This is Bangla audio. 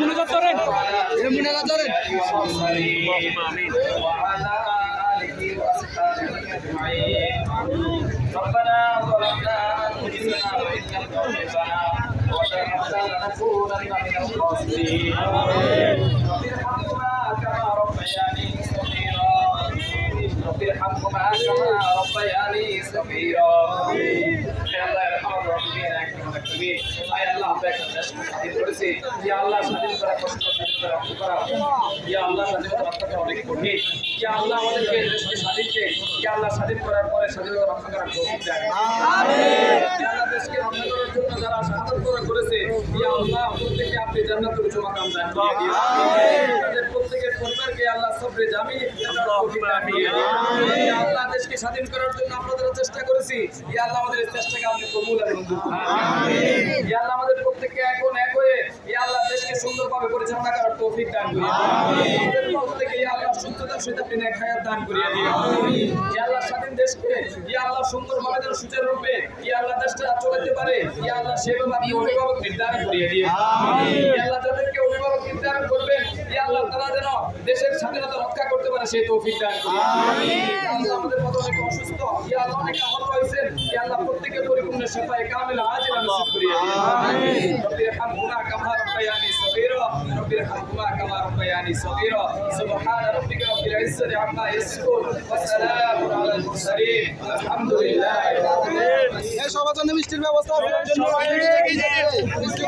মনোযোগ করেন মনোযোগ করেন وعلى آله وأصحابه أجمعين ربنا ظلمنا أنفسنا وإن لم تغفر لنا وترحمنا لنكونن من الخاسرين رب ارحمهما كما ربياني صغيرا رب ارحمهما كما ربياني صغيرا يا الله ارحم কামনা করি আয় আল্লাহ আমরা একটা দেশকে স্বাধীন করেছি। ইয়া আল্লাহ স্বাধীন করা কষ্ট স্বাধীন করা রক্ত করা। ইয়া আল্লাহ স্বাধীন রক্তটা অনেক কঠিন। ইয়া আল্লাহ আমাদেরকে দেশকে স্বাধীন দেন ইয়া আল্লাহ স্বাধীন করার পরে স্বাধীনতা রক্ষা করার কঠিন প্রত্যেকের পরিবারকে আল্লাহ সবরে জামিন আল্লাহ দেশকে স্বাধীন করার জন্য আপনাদের আল্লাহ আমাদের চেষ্টাকে আপনি কবুল আর মঞ্জুর করুন। আমাদের প্রত্যেককে এখন এক হয়ে দেশকে সুন্দরভাবে পরিচালনা করার তৌফিক দান করুন আমাদের পক্ষ থেকে সুস্থতার সহিত আপনি নেক হায়াত দান করিয়ে দিন স্বাধীন দেশকে সুন্দরভাবে যেন সুচারুরূপে আল্লাহ দেশটা চলতে পারে। সেভাবে আপনি অভিভাবক নির্ধারণ করিয়ে দিন ইয়া আল্লাহ যাদেরকে অভিভাবক নির্ধারণ করবেন ইয়া আল্লাহ তারা যেন দেশের স্বাধীনতা রক্ষা করতে পারে সেই তৌফিক দান করুন আল্লাহ আমাদের মতো অনেক অসুস্থ। ইয়া আল্লাহ অনেক আহত হয়েছেন। ইয়া আল্লাহ প্রত্যেকের পরিপূর্ণ শিফায়ে কামিল আজিলা নসিব করিয়ে দিন রব্বির হামহুমা কামা রব্বায়ানি সগীরা। হামহুমা কামা রব্বায়ানি সগীরা। সুবহান রাব্বিকা রব্বিল ইজ্জাতি আম্মা ইয়াসিফুন। ওয়া সালামুন আলাল মুরসালিন। আলহামদুলিল্লাহি রাব্বিল আলামিন। এই সবার জন্য মিষ্টির ব্যবস্থা আছে জন্য মিষ্টি